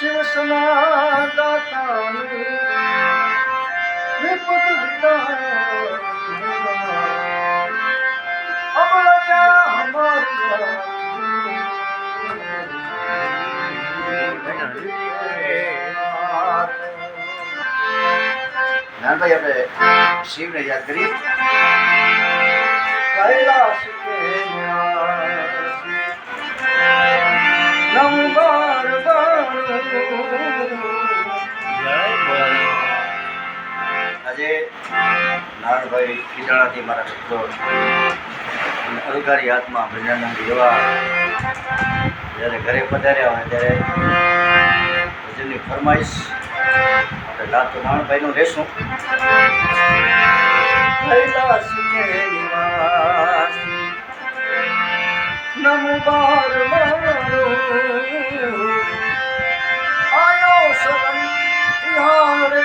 शिव نعم يا شيخ يا كريم નારણભાઈ ખીજાણાથી મારા મિત્રો અને અલગારી હાથમાં ભજનાનંદ એવા જ્યારે ઘરે પધાર્યા હોય ત્યારે ભજનની ફરમાઈશ આપણે લાતો નારણભાઈનું લેશું. આયો સદન તિહારે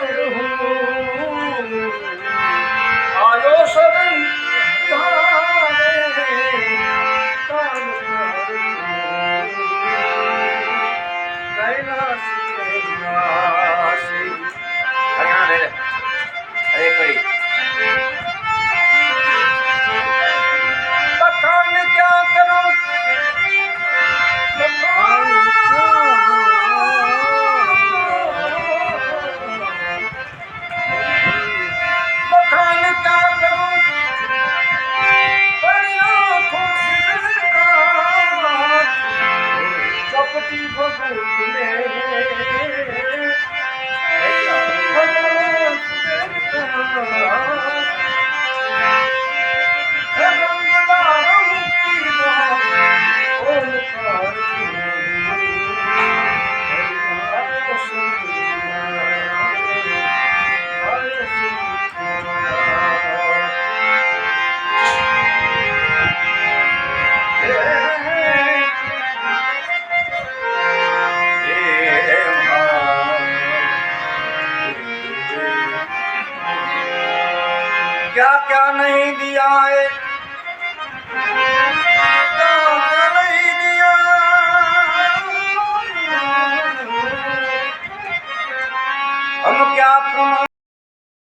क्या क्या नहीं दिया है?